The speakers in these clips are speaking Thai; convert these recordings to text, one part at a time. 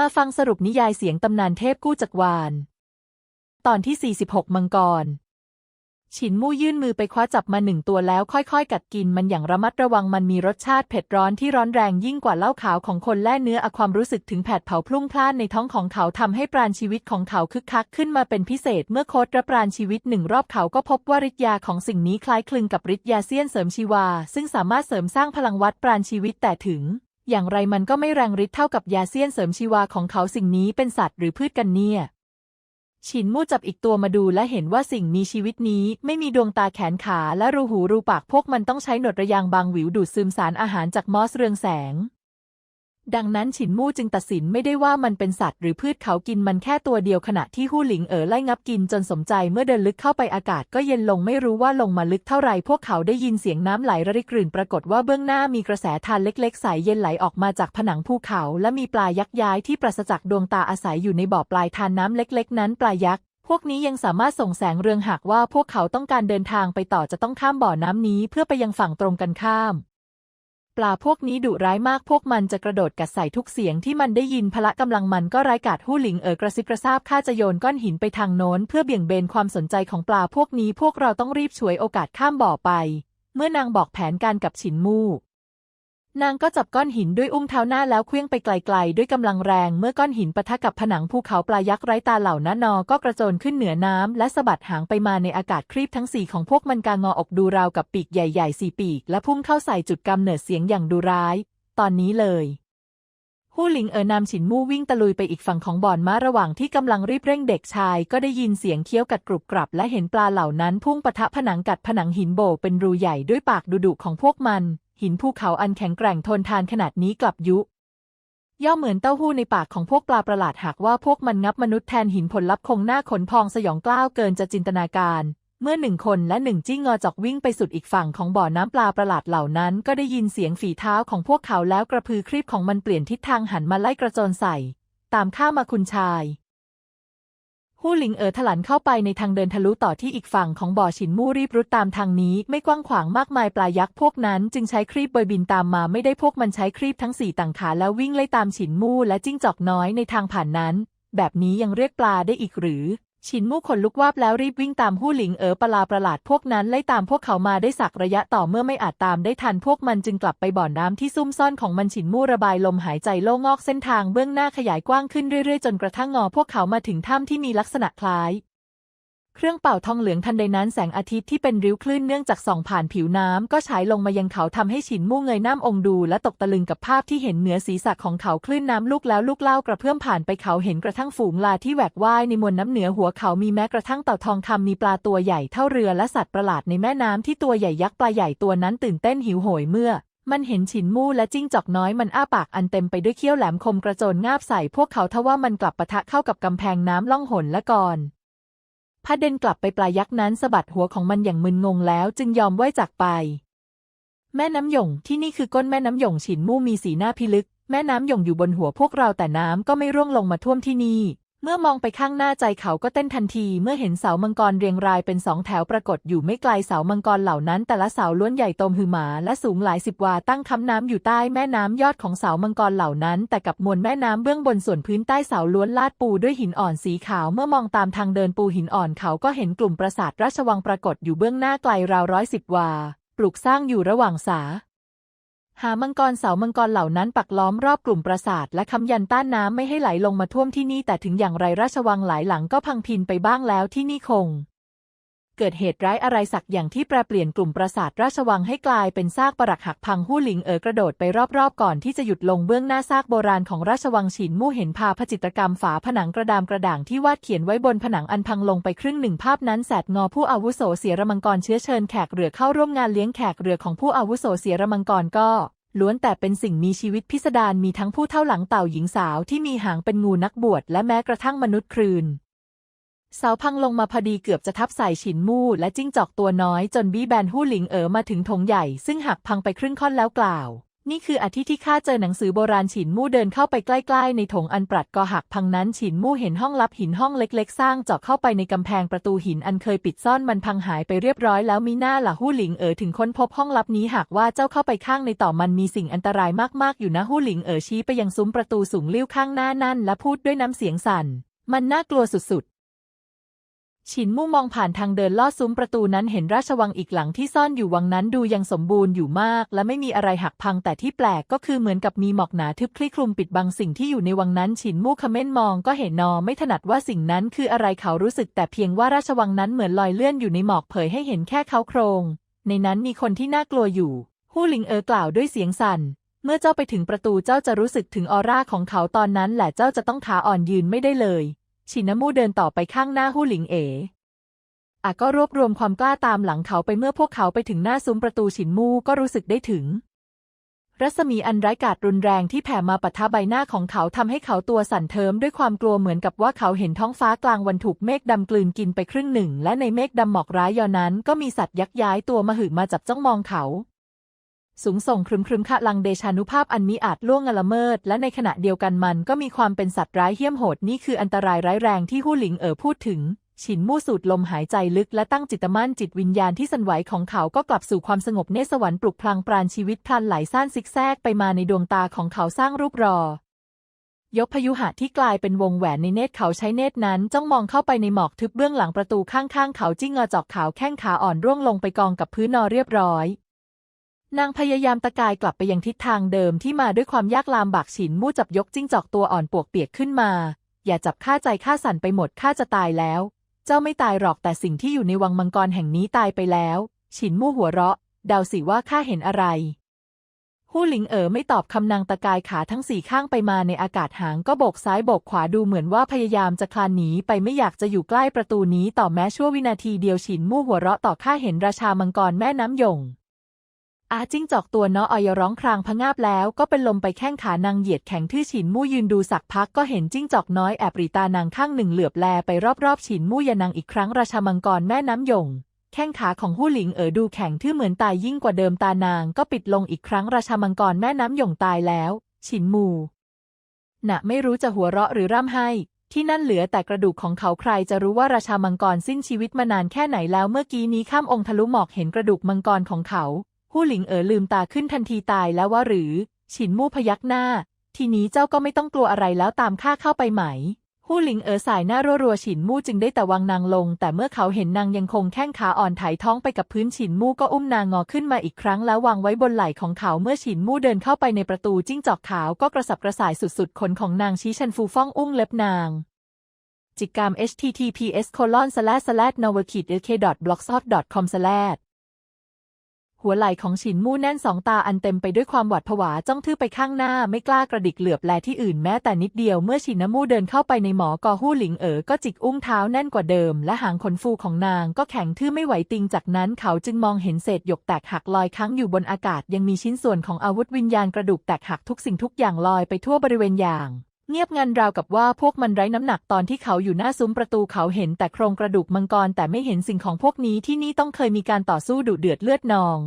มาฟังสรุปนิยายเสียงตำนานเทพกู้จักรวาล ตอนที่ 46 มังกร ฉินมู่ยื่นมือไปคว้าจับมาหนึ่งตัวแล้วค่อยๆ กัดกินมันอย่างระมัดระวังมันมีรสชาติเผ็ดร้อนที่ร้อนแรงยิ่งกว่าเหล้าขาวของคนแล่เนื้ออความรู้สึกถึงแผดเผาพลุ่งพล่านในท้องของเขาทำให้ปราณชีวิตของเขาคึกคักขึ้นมาเป็นพิเศษเมื่อโคตรรับปราณชีวิตหนึ่งรอบเขาก็พบว่าฤทธิ์ยาของสิ่งนี้คล้ายคลึงกับฤทธิ์ยาเซียนเสริมชีวา ซึ่งสามารถเสริมสร้างพลังวัดปราณชีวิตแต่ถึง อย่างไรมันก็ไม่แรงฤทธิ์เท่ากับยาเซียนเสริมชีวาของเขาสิ่งนี้เป็นสัตว์หรือพืชกันเนี่ยฉินมู่จับอีกตัวมาดูและเห็นว่าสิ่งมีชีวิตนี้ไม่มีดวงตาแขนขาและรูหูรูปากพวกมันต้องใช้หนวดระยางบางหวิวดูดซึมสารอาหารจากมอสเรืองแสง ดังนั้นฉินมู่จึงตัดสินไม่ได้ว่ามันเป็นสัตว์หรือพืชเขากินมันแค่ตัวเดียวขณะที่หู้หลิงเอ๋อไล่งับกินจนสมใจเมื่อเดินลึกเข้าไปอากาศก็เย็นลงไม่รู้ว่าลงมาลึกเท่าไรพวกเขาได้ยินเสียงน้ำไหลระริกรื่นปรากฏว่าเบื้องหน้ามีกระแสทานเล็กๆใสเย็นไหลออกมาจากผนังภูเขา และมีปลายักษ์ย้ายที่ปราศจากดวงตาอาศัยอยู่ในบ่อปลายทานน้ำเล็ก ๆ นั้นปลายักษ์พวกนี้ยังสามารถส่งแสงเรืองหากว่าพวกเขาต้องการเดินทางไปต่อจะต้องข้ามบ่อน้ำนี้เพื่อไปยังฝั่งตรงกันข้าม ปลาพวกนี้ดุร้ายมากพวกมันจะกระโดดกัดใส่ทุกเสียงที่มันได้ยินพละกำลังมันก็ร้ายกาจหู้หลิงเอ๋อกระซิบกระซาบข้าจะโยนก้อนหินไปทางโน้น เพื่อเบี่ยงเบนความสนใจของปลาพวกนี้พวกเราต้องรีบฉวยโอกาสข้ามบ่อไป เมื่อนางบอกแผนการกับฉินมู่ นางก็จับก้อนหินด้วยอุ้งเท้าหน้าแล้วเคลื่องไปไกลๆ ด้วยกำลังแรง เมื่อก้อนหินปะทะกับผนังภูเขาปลายักษ์ไร้ตาเหล่านั้นนอ ก็กระโจนขึ้นเหนือน้ำและสะบัดหางไปมาในอากาศครีบทั้งสี่ของพวกมันกางออกดูราวกับปีกใหญ่ๆสี่ปีก และพุ่งเข้าใส่จุดกำเนิดเสียงอย่างดุร้าย ตอนนี้เลยฮู้หลิงเอ๋อนำฉินมู่วิ่งตะลุยไปอีกฝั่งของบ่อนม้าระหว่างที่กำลังรีบเร่งเด็กชาย ก็ได้ยินเสียงเคี้ยวกัดกรุบกรับ และเห็นปลาเหล่านั้นพุ่งปะทะผนังกัดผนังหินโบเป็นรูใหญ่ด้วยปากดุๆของพวกมัน หินภูเขาอันแข็งแกร่งทนทานขนาดนี้กลับยุ ย่อมเหมือนเต้าหู้ในปากของพวกปลาประหลาดหากว่าพวกมันงับมนุษย์แทนหินผลลัพธ์คงหน้าขนพองสยองกล้าวเกินจะจินตนาการ เมื่อหนึ่งคนและหนึ่งจิ้งงอจอกวิ่งไปสุดอีกฝั่งของบ่อน้ำปลาประหลาดเหล่านั้น ก็ได้ยินเสียงฝีเท้าของพวกเขาแล้วกระพือครีบของมันเปลี่ยนทิศทางหันมาไล่กระโจนใส่ ตามข้ามาคุณชาย หู้หลิงเอ๋อถลันเข้าไปในทางเดินทะลุต่อที่อีกฝั่งของบ่อฉินมู่รีบรุดตามทางนี้ ไม่กว้างขวางมากมายปลายักษ์พวกนั้น จึงใช้ครีบเบยบินตามมาไม่ได้พวกมันใช้ครีบทั้งสี่ต่างขาแล้ววิ่งไล่ตามฉินมู่และจิ้งจอกน้อยในทางผ่านนั้น แบบนี้ยังเรียกปลาได้อีกหรือ ฉินมู่ขนลุกวาบแล้วรีบวิ่งตามหู้หลิงเอ๋อปลาประหลาดพวกนั้นไล่ตามพวกเขามาได้สักระยะต่อเมื่อไม่อาจตามได้ทันพวกมันจึงกลับไปบ่อน้ำที่ซุ่มซ่อนของมันฉินมู่ระบายลมหายใจโล่งอกเส้นทางเบื้องหน้าขยายกว้างขึ้นเรื่อยๆ จนกระทั่งงอพวกเขามาถึงถ้ำที่มีลักษณะคล้าย เครื่องเป่าทองเหลืองทันใดนั้นแสงอาทิตย์ที่เป็นริ้วคลื่นเนื่องจากส่องผ่านผิวน้ำก็ฉายลงมายังเขาทำให้ฉินมู่เงยหน้าองดู และตกตะลึงกับภาพที่เห็นเหนือศีรษะของเขาคลื่นน้ำลูกแล้วลูกเล่ากระเพื่อมผ่านไปเขาเห็นกระทั่งฝูงลาที่แหวกว่ายในมวลน้ำเหนือหัวเขามีแม้กระทั่งเต่าทองคำมีปลาตัวใหญ่เท่าเรือและสัตว์ประหลาดในแม่น้ำที่ตัวใหญ่ยักษ์ปลาใหญ่ตัวนั้นตื่นเต้นหิวโหยเมื่อมันเห็นฉินมู่และจิ้งจอกน้อยมันอ้าปากอันเต็มไปด้วยเขี้ยวแหลมคมกระโจนงาบใส่พวกเขาทว่ามันกลับปะทะเข้ากับกำแพงน้ำล่องหนและก่อน พระเดนกลับไปปลายักษ์นั้นสะบัดหัวของมันอย่างมึนงงแล้วจึงยอมไหว้จากไป แม่น้ำหยงที่นี่คือก้นแม่น้ำหยงฉินมู่มีสีหน้าพิลึก แม่น้ำหยงอยู่บนหัวพวกเราแต่น้ำก็ไม่ร่วงลงมาท่วมที่นี่ เมื่อมองไปข้างหน้าใจเขาก็เต้นทันทีเมื่อเห็นเสามังกรเรียงรายเป็นสองแถวปรากฏอยู่ไม่ไกลเสามังกรเหล่านั้น แต่ละเสาล้วนใหญ่โตมหือหมาและสูงหลายสิบวาตั้งค้ำน้ำอยู่ใต้แม่น้ำยอดของเสามังกรเหล่านั้น แต่กับมวลแม่น้ำเบื้องบนส่วนพื้นใต้เสาล้วนลาดปูด้วยหินอ่อนสีขาวเมื่อมองตามทางเดินปูหินอ่อนเขาก็เห็นกลุ่มปราสาทราชวังปรากฏอยู่เบื้องหน้าไกลราวร้อยสิบวาปลูกสร้างอยู่ระหว่างสา หามังกรเสามังกรเหล่านั้นปักล้อมรอบกลุ่มปราสาทและคำยันต้านน้ำไม่ให้ไหลลงมาท่วมที่นี่แต่ถึงอย่างไรราชวังหลายหลังก็พังพินไปบ้างแล้วที่นี่คง เกิดเหตุร้ายอะไรสักอย่างที่แปรเปลี่ยนกลุ่มปราสาทราชวังให้กลายเป็นซากปรักหักพังหู้หลิงเอ๋อกระโดดไปรอบๆก่อนที่จะหยุดลงเบื้องหน้าซากโบราณของราชวังฉินมู่เห็นภาพจิตรกรรมฝาผนังกระดามกระด่างที่วาดเขียนไว้บนผนังอันพังลงไปครึ่งหนึ่งภาพนั้นแสดงอผู้อาวุโสเสียรมังกรเชื้อเชิญแขกเรือเข้าร่วมงานเลี้ยงแขกเรือของผู้อาวุโสเสียรมังกรก็ล้วนแต่เป็นสิ่งมีชีวิตพิสดารมีทั้งผู้เท่าหลังเต่าหญิงสาวที่มีหางเป็นงูนักบวชและแม้กระทั่งมนุษย์ครืน เสาพังลงมาพอดีเกือบจะทับใส่ฉินมู่และจิ้งจอกตัวน้อยจนบี้แบนหู้หลิงเอ๋อมาถึงธงใหญ่ซึ่งหักพังไปครึ่งค่อนแล้วกล่าว นี่คืออาทิตย์ที่ข้าเจอหนังสือโบราณฉินมู่เดินเข้าไปใกล้ๆ ในถงอันปรัดกอหักพังนั้นฉินมู่เห็นห้องลับหินห้องเล็ก ๆ สร้างเจาะเข้าไปในกำแพงประตูหินอันเคยปิดซ่อนมันพังหายไปเรียบร้อยแล้วมีหน้าหล่ะหู้หลิงเอ๋อถึงค้นพบห้องลับนี้หากว่าเจ้าเข้าไปข้างในต่อมันมีสิ่งอันตรายมากๆอยู่นะหู้หลิงเอ๋อชี้ไปยังซุ้มประตูสูงลิ้วข้างหน้านั่นและพูดด้วยน้ำเสียงสั่นมันน่ากลัวสุด ฉินมู่มองผ่านทางเดินลอดซุ้มประตูนั้นเห็นราชวังอีกหลังที่ซ่อนอยู่วังนั้นดูยังสมบูรณ์อยู่มาก และไม่มีอะไรหักพังแต่ที่แปลกก็คือเหมือนกับมีหมอกหนาทึบคลี่คลุมปิดบังสิ่งที่อยู่ในวังนั้น ฉินมู่ขม้นมองก็เห็นนอไม่ถนัดว่าสิ่งนั้นคืออะไรเขารู้สึกแต่เพียงว่าราชวังนั้นเหมือนลอยเลื่อนอยู่ในหมอกเผยให้เห็นแค่เขาโครง ในนั้นมีคนที่น่ากลัวอยู่ฮู้หลิงเอ๋อกล่าวด้วยเสียงสั่นเมื่อเจ้าไปถึงประตูเจ้าจะรู้สึกถึงออร่าของเขาตอนนั้นแหละเจ้าจะต้องขาอ่อนยืนไม่ได้เลย ชินมู่เดินต่อไปข้างหน้าฮู้หลิงเอ๋อาก็รวบรวมความกล้าตามหลังเขาไปเมื่อพวกเขาไปถึงหน้าซุ้มประตูฉินมู่ก็รู้สึกได้ถึง รัศมีอันร้ายกาจรุนแรงที่แผ่มาปะทะใบหน้าของเขาทำให้เขาตัวสั่นเทิมด้วยความกลัวเหมือนกับว่าเขาเห็นท้องฟ้ากลางวันถูกเมฆดำกลืนกินไปครึ่งหนึ่ง และในเมฆดำหมอกร้ายยอนั้นก็มีสัตว์ยักษ์ย้ายตัวมาหือมาจับจ้องมองเขา สูงส่งครึมครึมคะลังเดชานุภาพอันมิอาจล่วงละเมิด และในขณะเดียวกันมันก็มีความเป็นสัตว์ร้ายเหี้ยมโหดนี่คืออันตรายร้ายแรงที่หู้หลิงเอ๋อพูดถึง ฉินมู่สูดลมหายใจลึกและตั้งจิตมั่นจิตวิญญาณที่สันไหวของเขาก็กลับสู่ความสงบเนสวรรค์ปลุกพลังปราณชีวิตพลันไหลซ่านซิกแซกไปมาในดวงตาของเขาสร้างรูปรอยกพยุหะที่กลายเป็นวงแหวนในเนตรเขาใช้เนตรนั้นจ้องมองเข้าไปในหมอกทึบเบื้องหลังประตูข้างๆ เขาจิ้งงอจอกขาวแข้งขาอ่อนร่วงลงไปกองกับพื้นนอเรียบร้อย นางพยายามตะกายกลับไปยังทิศทางเดิมที่มาด้วยความยากลำบากฉินมู่จับยกจิ้งจอกตัวอ่อนปวกเปียกขึ้นมา อย่าจับข้าใจข้าสั่นไปหมดข้าจะตายแล้ว เจ้าไม่ตายหรอกแต่สิ่งที่อยู่ในวังมังกรแห่งนี้ตายไปแล้ว ฉินมู่หัวเราะ เดาสิว่าข้าเห็นอะไรฮู้หลิงเอ๋อไม่ตอบคำนางตะกายขาทั้งสี่ข้างไปมาในอากาศหางก็โบกซ้ายโบกขวาดูเหมือนว่าพยายามจะคลานหนีไปไม่อยากจะอยู่ใกล้ประตูนี้ต่อแม้ชั่ววินาทีเดียวฉินมู่หัวเราะต่อข้าเห็นราชามังกรแม่น้ำยง อาจิ้งจอกตัวน้อออยร้องครางพะงาบแล้วก็เป็นลมไปแข้งขานางเหยียดแข็งทื่อฉินมู่ยืนดูสักพักก็เห็นจิ้งจอกน้อยแอบรีตานางข้างหนึ่งเหลือบแลไปรอบๆฉินมู่ยานางอีกครั้งราชามังกรแม่น้ำยงแข้งขาของหู้หลิงเอ๋อดูแข็งทื่อเหมือนตายยิ่งกว่าเดิมตานางก็ปิดลงอีกครั้งราชามังกรแม่น้ำยงตายแล้ว ฉินมูน่ะไม่รู้จะหัวเราะหรือร่ำไห้ที่นั่นเหลือแต่กระดูกของเขาใครจะรู้ว่าราชามังกรสิ้นชีวิตมานานแค่ไหนแล้วเมื่อกี้นี้ข้ามองค์ทะลุหมอกเห็นกระดูกมังกรของเขา หู้หลิงเอ๋อลืมตาขึ้นทันทีตายแล้วว่าหรือ ฉินมู่พยักหน้า ทีนี้เจ้าก็ไม่ต้องกลัวอะไรแล้วตามข้าเข้าไปไหมหู้หลิงเอ๋อสายหน้ารัวๆฉินมู่จึงได้แต่วางนางลง แต่เมื่อเขาเห็นนางยังคงแข้งขาอ่อนไถท้องไปกับพื้นฉินมู่ก็อุ้มนางงอขึ้นมาอีกครั้งแล้ววางไว้บนไหล่ของเขาเมื่อฉินมู่เดินเข้าไปในประตูจิ้งจอกขาวก็กระสับกระส่ายสุดๆขนของนางชี้ชันฟูฟ่องอุ้งเล็บนางจิกรรม https colon slash slash n o v a k i d lk blogspot com slash หัวไหล่ของฉินมู่แน่นสองตาอันเต็มไปด้วยความหวาดผวาจ้องทื่อไปข้างหน้าไม่กล้ากระดิกเหลือบแลที่อื่นแม้แต่นิดเดียวเมื่อฉินน้ำมู่เดินเข้าไปในหมอกอหู้หลิงเอ๋อก็จิกอุ้งเท้าแน่นกว่าเดิม และหางขนฟูของนางก็แข็งทื่อไม่ไหวติงจากนั้นเขาจึงมองเห็นเศษหยกแตกหักลอยค้างอยู่บนอากาศยังมีชิ้นส่วนของอาวุธวิญญาณกระดูกแตกหักทุกสิ่งทุกอย่างลอยไปทั่วบริเวณอย่าง เงียบงันราวกับว่าพวกมันไร้น้ำหนักตอนที่เขาอยู่หน้าซุ้มประตูเขาเห็นแต่โครงกระดูกมังกรแต่ไม่เห็นสิ่งของพวกนี้ที่นี่ต้องเคยมีการต่อสู้ดุเดือดเลือดนอง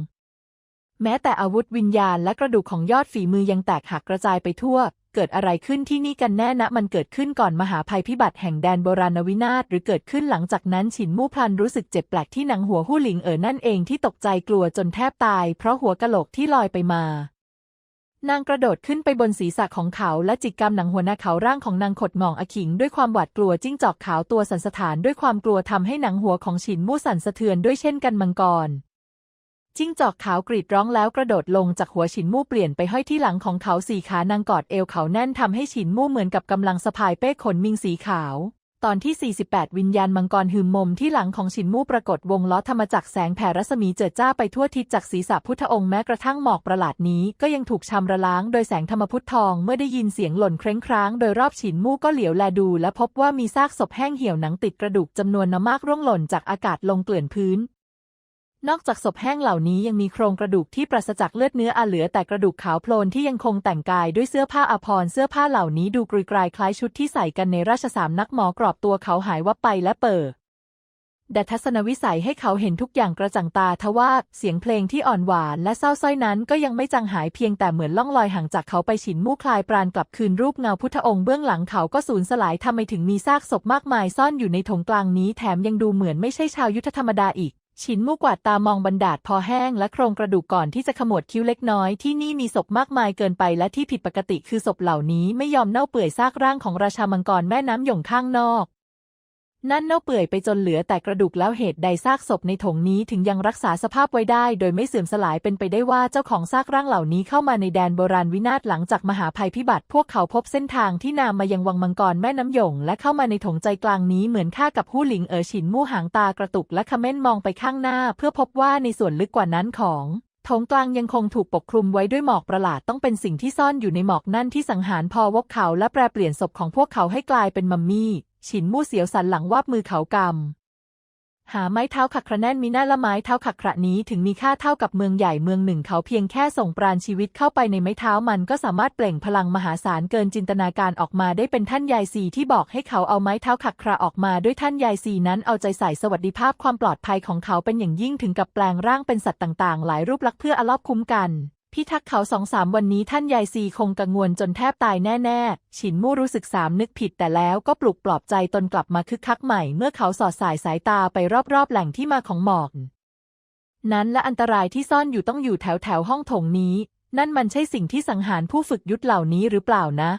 แม้แต่อาวุธวิญญาณและกระดูกของยอดฝีมือยังแตกหักกระจายไปทั่ว เกิดอะไรขึ้นที่นี่กันแน่นะมันเกิดขึ้นก่อนมหาภัยพิบัติแห่งแดนโบราณวินาศหรือเกิดขึ้นหลังจากนั้นฉินมู่พลันรู้สึกเจ็บแปลกที่หนังหัวหู้หลิงเอ๋อนั่นเองที่ตกใจกลัวจนแทบตาย เพราะหัวกะโหลกที่ลอยไปมา นางกระโดดขึ้นไปบนศีรษะของเขาและจิกกำหนังหัวหน้าเขาร่างของนางขดหมองอขิงด้วยความหวาดกลัวจิ้งจอกขาวตัวสันสถานด้วยความกลัวทำให้หนังหัวของฉินมู่สั่นสะเทือนด้วยเช่นกันมังกร จิ้งจอกขาวกรีดร้องแล้วกระโดดลงจากหัวฉินมู่เปลี่ยนไปห้อยที่หลังของเขาสี่ขานางกอดเอวเขาแน่นทำให้ฉินมู่เหมือนกับกำลังสะพายเป้ขนมิงสีขาว ตอนที่ 48 วิญญาณมังกรหืมมมที่หลังของฉินมู่ปรากฏวงล้อธรรมจักรแสงแผ่รัศมีเจิดจ้าไปทั่วทิศจากศีรษะพุทธองค์แม้กระทั่งหมอกประหลาดนี้ ก็ยังถูกชำระล้างโดยแสงธรรมพุทธทองเมื่อได้ยินเสียงหล่นเคร้งคร้างโดยรอบฉินมู่ก็เหลียวแลดู และพบว่ามีซากศพแห้งเหี่ยวหนังติดกระดูกจำนวนมากร่วงหล่นจากอากาศลงเกลื่อนพื้น นอกจากศพแห้งเหล่านี้ยังมีโครงกระดูกที่ปราศจากเลือดเนื้ออาเหลือแต่กระดูกขาวโพลนที่ยังคงแต่งกายด้วยเสื้อผ้าอภรณ์เสื้อผ้าเหล่านี้ดูกรุยกรายคล้ายชุดที่ใส่กันในราชสามนักหมอกรอบตัวเขาหายวับไปและเปิดดัทัศนวิสัยให้เขาเห็นทุกอย่างกระจ่างตาทว่าเสียงเพลงที่อ่อนหวานและเศร้าสร้อยนั้นก็ยังไม่จางหายเพียงแต่เหมือนล่องลอยห่างจากเขาไปฉินมู่คลายปราณกลับคืนรูปเงาพุทธองค์เบื้องหลังเขาก็สูญสลายทำไมถึงมีซากศพมากมายซ่อนอยู่ในถงกลางนี้แถมยังดูเหมือนไม่ใช่ชาวยุทธธรรมดาอีก ฉินมู่กวาดตามองบรรดาดพอแห้งและโครงกระดูกก่อนที่จะขมวดคิ้วเล็กน้อยที่นี่มีศพมากมายเกินไปและที่ผิดปกติคือศพเหล่านี้ไม่ยอมเน่าเปื่อยซากร่างของราชามังกรแม่น้ำหยงข้างนอก นั่นเน่าเปื่อยไปจนเหลือแต่กระดูกแล้วเหตุใดซากศพในถงนี้ถึงยังรักษาสภาพไว้ได้ โดยไม่เสื่อมสลายเป็นไปได้ว่าเจ้าของซากร่างเหล่านี้เข้ามาในแดนโบราณวินาศหลังจากมหาภัยพิบัติพวกเขาพบเส้นทางที่นำมายังวังมังกรแม่น้ำหยง และเข้ามาในถงใจกลางนี้เหมือนข้ากับผู้หลิงเอ๋อฉินมู่หางตากระตุกและขม้นมองไปข้างหน้า เพื่อพบว่าในส่วนลึกกว่านั้นของถงกลางยังคงถูกปกคลุมไว้ด้วยหมอกประหลาดต้องเป็นสิ่งที่ซ่อนอยู่ในหมอกนั่นที่สังหารพอวกเขาและแปรเปลี่ยนศพของพวกเขาให้กลายเป็นมัมมี่ ฉินมู่เสียวสันหลังวาบมือเขากำ หาไม้เท้าขักกระแน่นมีหน้าละไม้เท้าขักกระนี้ถึงมีค่าเท่ากับเมืองใหญ่เมืองหนึ่งเขาเพียงแค่ส่งปราณชีวิตเข้าไปในไม้เท้ามันก็สามารถเปล่งพลังมหาศาลเกินจินตนาการออกมาได้เป็นท่านยายซีที่บอกให้เขาเอาไม้เท้าขักกระออกมาด้วยท่านยายซีนั้นเอาใจใส่สวัสดิภาพความปลอดภัยของเขาเป็นอย่างยิ่งถึงกับแปลงร่างเป็นสัตว์ต่างๆ หลายรูปลักษณ์เพื่ออลอบคุ้มกัน พิทักษ์เขาสองสามวันนี้ท่านยายซีคงกังวลจนแทบตายแน่ ๆ ฉินมู่รู้สึกสามนึกผิดแต่แล้วก็ปลุกปลอบใจตนกลับมาคึกคักใหม่เมื่อเขาสอดสายสายตาไปรอบๆแหล่งที่มาของหมอกนั้นและอันตรายที่ซ่อนอยู่ต้องอยู่แถวแถวๆห้องโถงนี้ นั่นมันใช่สิ่งที่สังหารผู้ฝึกยุทธเหล่านี้หรือเปล่านะ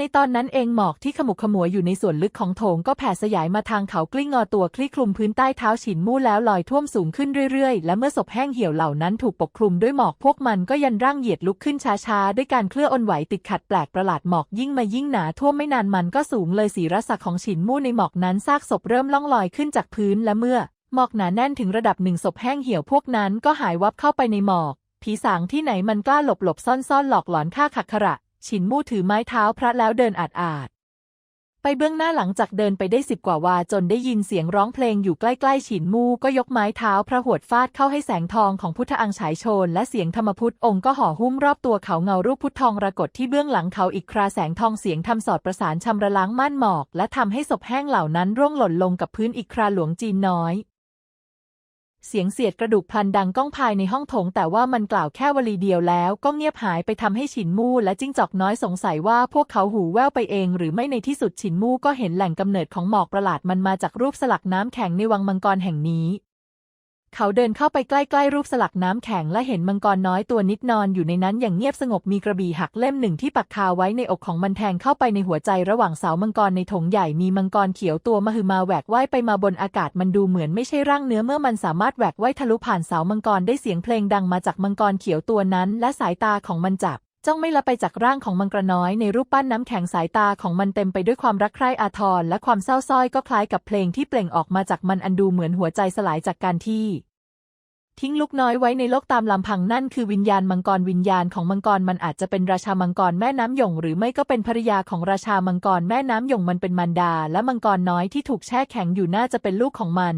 ในตอนนั้นเองหมอกที่ขมุกขมัวอยู่ในส่วนลึกของโถงก็แผ่สยายมาทางเขากลิ้งงอตัวคลี่คลุมพื้นใต้เท้าฉินมู่แล้วลอยท่วมสูงขึ้นเรื่อยๆ และเมื่อศพแห้งเหี่ยวเหล่านั้นถูกปกคลุมด้วยหมอกพวกมันก็ยันร่างเหยียดลุกขึ้นช้าๆ ด้วยการเคลื่อนอ่อนไหวติดขัดแปลกประหลาดหมอกยิ่งมายิ่งหนาท่วมไม่นานมันก็สูงเลยสีรศักดิ์ของฉินมู่ในหมอกนั้นซากศพเริ่มล่องลอยขึ้นจากพื้นและเมื่อหมอกหนาแน่นถึงระดับหนึ่งศพแห้งเหี่ยวพวกนั้นก็หายวับเข้าไปในหมอกผีสางที่ไหนมันกล้าหลบหลบซ่อนซ่อนหลอกหลอนฆ่าขักขระ ฉินมู่ถือไม้เท้าพระแล้วเดินอาดอาดไปเบื้องหน้าหลังจากเดินไปได้สิบกว่าวาจนได้ยินเสียงร้องเพลงอยู่ใกล้ๆฉินมู่ก็ยกไม้เท้าพระหวดฟาดเข้าให้แสงทองของพุทธอังฉายโชน และเสียงธรรมพุทธองค์ก็ห่อหุ้มรอบตัวเขาเงารูปพุทธทองรากฏที่เบื้องหลังเขาอีกคราแสงทองเสียงทำสอดประสานชำระล้างม่านหมอก และทำให้ศพแห้งเหล่านั้นร่วงหล่นลงกับพื้นอีกคราหลวงจีนน้อย เสียงเสียดกระดูกพลันดังก้องภายในห้องโถง แต่ว่ามันกล่าวแค่วลีเดียวแล้ว ก็เงียบหายไปทำให้ฉินมู่และจิ้งจอกน้อยสงสัยว่าพวกเขาหูแว่วไปเอง หรือไม่ในที่สุดฉินมู่ก็เห็นแหล่งกำเนิดของหมอกประหลาดมันมาจากรูปสลักน้ำแข็งในวังมังกรแห่งนี้ เขาเดินเข้าไปใกล้ๆรูปสลักน้ำแข็งและเห็นมังกรน้อยตัวนิดนอนอยู่ในนั้นอย่างเงียบสงบมีกระบี่หักเล่มหนึ่งที่ปักคาไว้ในอกของมันแทงเข้าไปในหัวใจระหว่างเสามังกรในถงใหญ่มีมังกรเขียวตัวมหึมาแหวกว่ายไปมาบนอากาศมันดูเหมือนไม่ใช่ร่างเนื้อเมื่อมันสามารถแหวกว่ายทะลุผ่านเสามังกรได้เสียงเพลงดังมาจากมังกรเขียวตัวนั้น และสายตาของมันจับ จ้องไม่ละไปจากร่างของมังกรน้อยในรูปปั้นน้ำแข็งสายตาของมันเต็มไปด้วยความรักใคร่อาทรและความเศร้าส้อยก็คล้ายกับเพลงที่เปล่งออกมาจากมันอันดูเหมือนหัวใจสลายจากการที่ ทิ้งลูกน้อยไว้ในโลกตามลำพังนั่นคือวิญญาณมังกรวิญญาณของมังกรมันอาจจะเป็นราชามังกรแม่น้ำหยงหรือไม่ก็เป็นภริยาของราชามังกรแม่น้ำหยงมันเป็นมารดา และมังกรน้อยที่ถูกแช่แข็งอยู่น่าจะเป็นลูกของมัน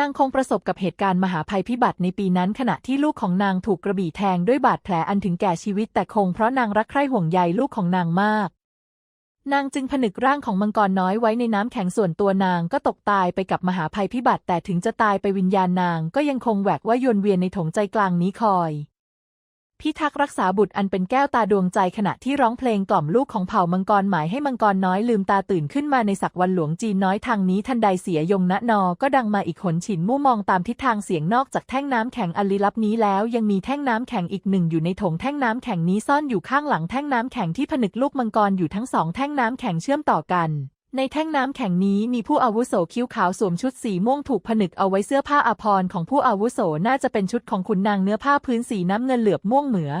นางคงประสบกับเหตุการณ์มหาภัยพิบัติในปีนั้นขณะที่ลูกของนางถูกกระบี่แทงด้วยบาดแผลอันถึงแก่ชีวิตแต่คงเพราะนางรักใคร่ห่วงใยลูกของนางมาก นางจึงผนึกร่างของมังกรน้อยไว้ในน้ำแข็งส่วนตัวนางก็ตกตายไปกับมหาภัยพิบัติแต่ถึงจะตายไปวิญญาณนางก็ยังคงแหวกว่ายวนเวียนในถงใจกลางนี้คอย พิทักษ์รักษาบุตรอันเป็นแก้วตาดวงใจขณะที่ร้องเพลงกล่อมลูกของเผ่ามังกรหมายให้มังกรน้อยลืมตาตื่นขึ้นมาในสักวันหลวงจีนน้อยทางนี้ทันใดเสียยงณนอ ก็ดังมาอีกหนฉินมู่มองตามทิศทางเสียงนอกจากแท่งน้ำแข็งอันลี้ลับนี้แล้ว ยังมีแท่งน้ำแข็งอีกหนึ่งอยู่ในถงแท่งน้ำแข็งนี้ซ่อนอยู่ข้างหลังแท่งน้ำแข็งที่ผนึกลูกมังกรอยู่ทั้งสองแท่งน้ำแข็งเชื่อมต่อกัน ในแท่งน้ำแข็งนี้มีผู้อาวุโสคิ้วขาวสวมชุดสีม่วงถูกผนึกเอาไว้เสื้อผ้าอาภรณ์ของผู้อาวุโสน่าจะเป็นชุดของขุนนางเนื้อผ้าพื้นสีน้ำเงินเหลือบม่วงเหมือ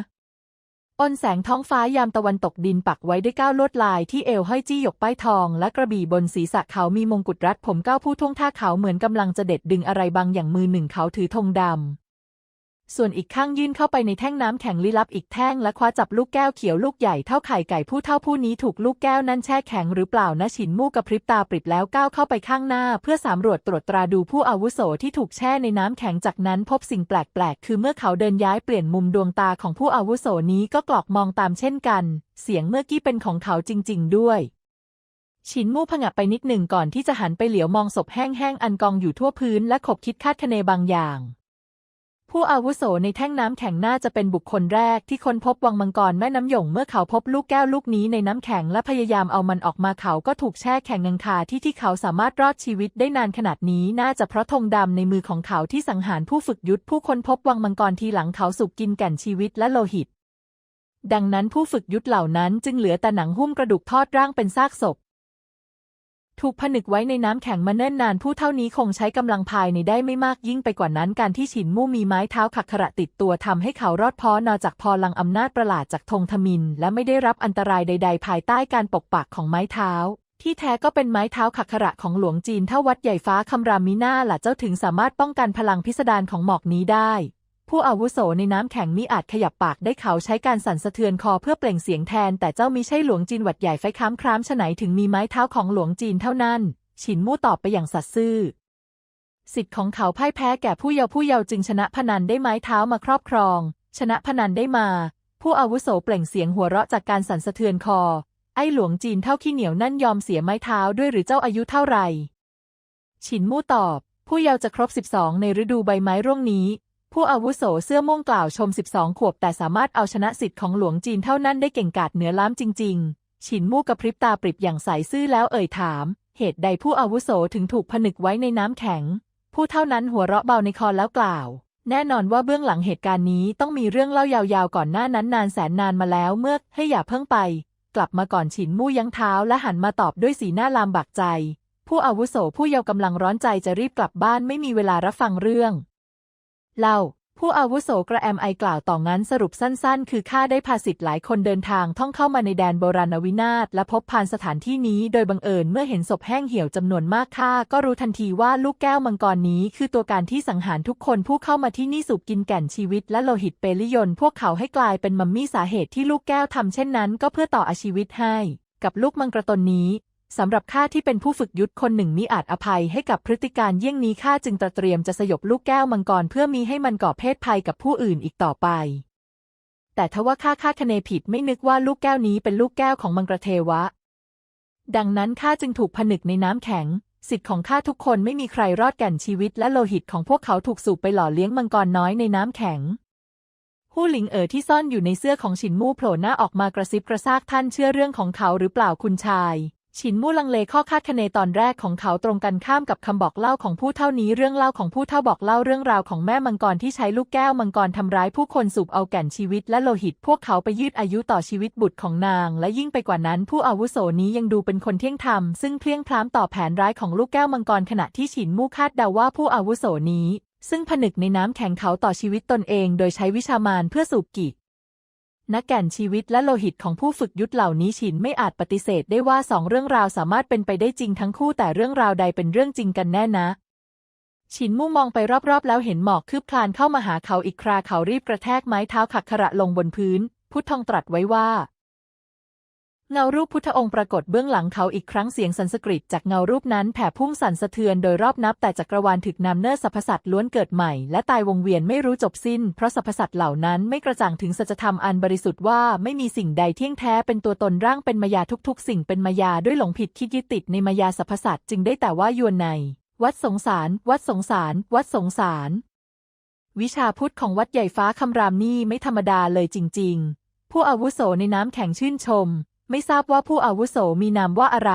อนแสงท้องฟ้ายามตะวันตกดินปักไว้ด้วยก้าวลวดลายที่เอวห้อยจี้หยกป้ายทอง และกระบี่บนศีรษะเขามีมงกุฎรัดผมก้าวผู้ท่วงท่าเขาเหมือนกำลังจะเด็ดดึงอะไรบางอย่างมือหนึ่งเขาถือธงดำ ส่วนอีกข้างยื่นเข้าไปในแท่งน้ำแข็งลี้ลับอีกแท่งและคว้าจับลูกแก้วเขียวลูกใหญ่เท่าไข่ไก่ผู้เท่าผู้นี้ถูกลูกแก้วนั้นแช่แข็งหรือเปล่านะฉินมู่กระพริบตาปริบแล้วก้าวเข้าไปข้างหน้า เพื่อสำรวจตรวจตราดูผู้อาวุโสที่ถูกแช่ในน้ำแข็งจากนั้นพบสิ่งแปลกๆ คือเมื่อเขาเดินย้ายเปลี่ยนมุมดวงตาของผู้อาวุโสนี้ก็กลอกมองตามเช่นกัน เสียงเมื่อกี้เป็นของเขาจริง ๆ ด้วยฉินมู่ผงะไปนิดหนึ่งก่อนที่จะหันไปเหลียวมองศพแห้งๆอันกองอยู่ทั่วพื้นและขบคิดคาดคะเนบางอย่าง ผู้อาวุโสในแท่งน้ำแข็งน่าจะเป็นบุคคลแรกที่ค้นพบวังมังกรแม่น้ำหยงเมื่อเขาพบลูกแก้วลูกนี้ในน้ำแข็งและพยายามเอามันออกมาเขาก็ถูกแช่แข็งงังคาที่ที่เขาสามารถรอดชีวิตได้นานขนาดนี้น่าจะเพราะธงดำในมือของเขาที่สังหารผู้ฝึกยุทธผู้ค้นพบวังมังกรทีหลังเขาสุกกินแก่นชีวิตและโลหิต ดังนั้นผู้ฝึกยุทธเหล่านั้นจึงเหลือแต่หนังหุ้มกระดูกทอดร่างเป็นซากศพ ถูกผนึกไว้ในน้ำแข็งมาเนิ่นนานผู้เท่านี้คงใช้กำลังภายในได้ไม่มากยิ่งไปกว่านั้นการที่ฉินมู่มีไม้เท้าขักขระติดตัวทำให้เขารอดพ้อนอจากพลังอำนาจประหลาดจากธงทมิน และไม่ได้รับอันตรายใด ๆ ภายใต้การปกปักของไม้เท้า ที่แท้ก็เป็นไม้เท้าขักขระของหลวงจีนเท่าวัดใหญ่ฟ้าคำรามมิน่าล่ะเจ้าถึงสามารถป้องกันพลังพิสดารของหมอกนี้ได้ ผู้อาวุโสในน้ำแข็งมิอาจขยับปากได้เขาใช้การสั่นสะเทือนคอเพื่อเปล่งเสียงแทน แต่เจ้ามิใช่หลวงจีนหวัดใหญ่ไฟค้ามครามฉไหนถึงมีไม้เท้าของหลวงจีนเท่านั้น ฉินมู่ตอบไปอย่างสัตย์ซื่อ สิทธิ์ของเขาพ่ายแพ้แก่ผู้เยาว์ผู้เยาว์จึงชนะพนันได้ไม้เท้ามาครอบครอง ชนะพนันได้มา ผู้อาวุโสเปล่งเสียงหัวเราะจากการสั่นสะเทือนคอ ไอ้หลวงจีนเท่าขี้เหนียวนั่นยอมเสียไม้เท้าด้วยหรือเจ้าอายุเท่าไหร่ฉินมู่ตอบ ผู้เยาว์จะครบ 12 ในฤดูใบไม้ร่วงนี้ ผู้อาวุโสเสื้อม่วงกล่าวชม 12 ขวบ แต่สามารถเอาชนะสิทธิ์ของหลวงจีนเท่านั้นได้เก่งกาจเหนือล้ำจริง ๆ ฉินมู่กระพริบตาปริบอย่างใสซื่อแล้วเอ่ยถาม เหตุใดผู้อาวุโสถึงถูกผนึกไว้ในน้ำแข็ง ผู้เท่านั้นหัวเราะเบาในคอแล้วกล่าว แน่นอนว่าเบื้องหลังเหตุการณ์นี้ต้องมีเรื่องเล่ายาวๆก่อนหน้านั้นนานแสนนานมาแล้วเมื่อให้อย่าเพิ่งไป กลับมาก่อนฉินมู่ยั้งเท้าและหันมาตอบด้วยสีหน้าลามบักใจ ผู้อาวุโสผู้เยาว์กำลังร้อนใจจะรีบกลับบ้านไม่มีเวลารับฟังเรื่อง เล่า ผู้อาวุโสกระแอมไอกล่าวต่องั้นสรุปสั้นๆ คือข้าได้พาสิทธิ์หลายคนเดินทางท่องเข้ามาในแดนโบราณวินาศและพบพานสถานที่นี้โดยบังเอิญเมื่อเห็นศพแห้งเหี่ยวจำนวนมากข้าก็รู้ทันทีว่าลูกแก้วมังกรนี้คือตัวการที่สังหารทุกคนผู้เข้ามาที่นี่สูบกินแก่นชีวิตและโลหิตเปริยนพวกเขาให้กลายเป็นมัมมี่สาเหตุที่ลูกแก้วทำเช่นนั้น ก็เพื่อต่ออาชีวิตให้ กับลูกมังกรตนนี้ สำหรับข้าที่เป็นผู้ฝึกยุทธคนหนึ่งมิอาจอภัยให้กับพฤติการเยี่ยงนี้ข้าจึงตระเตรียมจะสยบลูกแก้วมังกรเพื่อมีให้มันก่อเพศภัยกับผู้อื่นอีกต่อไป แต่ทว่าข้าคาดคะเนผิดไม่นึกว่าลูกแก้วนี้เป็นลูกแก้วของมังกรเทวะ ดังนั้นข้าจึงถูกผนึกในน้ำแข็ง สิทธิ์ของข้าทุกคนไม่มีใครรอดแก่นชีวิต และโลหิตของพวกเขาถูกสูบไปหล่อเลี้ยงมังกรน้อยในน้ำแข็งผู้หลิงเอ๋อที่ซ่อนอยู่ในเสื้อของฉินมู่โผล่หน้าออกมากระซิบกระซากท่านเชื่อเรื่องของเขาหรือเปล่าคุณชาย ฉินมู่ลังเลข้อคาดคะเนตอนแรกของเขาตรงกันข้ามกับคำบอกเล่าของผู้เท่านี้เรื่องเล่าของผู้เท่าบอกเล่าเรื่องราวของแม่มังกรที่ใช้ลูกแก้วมังกรทำร้ายผู้คนสูบเอาแก่นชีวิตและโลหิต พวกเขาไปยืดอายุต่อชีวิตบุตรของนาง และยิ่งไปกว่านั้นผู้อาวุโสนี้ยังดูเป็นคนเที่ยงธรรมซึ่งเพลียงพล้ำต่อแผนร้ายของลูกแก้วมังกรขณะที่ฉินมู่คาดเดาว่าผู้อาวุโสนี้ ซึ่งผนึกในน้ำแข็งเขาต่อชีวิตตนเอง โดยใช้วิชามารเพื่อสูบกิจ นักแก่นชีวิตและโลหิตของผู้ฝึกยุทธเหล่านี้ฉินไม่อาจปฏิเสธได้ว่าสองเรื่องราวสามารถเป็นไปได้จริงทั้งคู่แต่เรื่องราวใดเป็นเรื่องจริงกันแน่นะฉินมุ่งมองไปรอบๆ แล้วเห็นหมอกคืบคลานเข้ามาหาเขาอีกคราเขารีบกระแทกไม้เท้าขักขระลงบนพื้น พุทธทองตรัสไว้ว่า เงารูปพุทธองค์ปรากฏเบื้องหลังเขาอีกครั้งเสียงสันสกฤตจากเงารูปนั้นแผ่พุ่งสั่นสะเทือนโดยรอบนับแต่จักรวาลถึกนำเนิดสรรพสัตว์ล้วนเกิดใหม่และตายวงเวียนไม่รู้จบสิ้น เพราะสรรพสัตว์เหล่านั้นไม่กระจ่างถึงสัจธรรมอันบริสุทธิ์ว่าไม่มีสิ่งใดเที่ยงแท้เป็นตัวตนร่างเป็นมายาทุกๆ สิ่งเป็นมายาด้วยหลงผิดคิดยึดติดในมายาสรรพสัตว์จึงได้แต่ว่ายวนใน วัดสงสาร วัดสงสาร วัดสงสาร วิชาพุทธของวัดใหญ่ฟ้าคำรามนี่ไม่ธรรมดาเลยจริง ๆ ผู้อาวุโสในน้ำแข็งชื่นชม ไม่ทราบว่าผู้อาวุโสมีนามว่าอะไร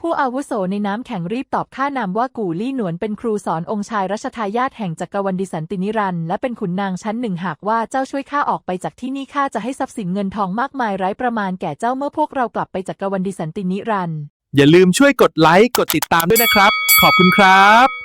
ผู้อาวุโสในน้ำแข็งรีบตอบข้านามว่ากู่ลี่หนวนเป็นครูสอนองค์ชายรัชทายาทแห่งจักรวรรดิสันตินิรันและเป็นขุนนางชั้นหนึ่งหากว่าเจ้าช่วยข้าออกไปจากที่นี่ข้าจะให้ทรัพย์สินเงินทองมากมายไร้ประมาณแก่เจ้าเมื่อพวกเรากลับไปจักรวรรดิสันตินิรันอย่าลืมช่วยกดไลค์กดติดตามด้วยนะครับ ขอบคุณครับ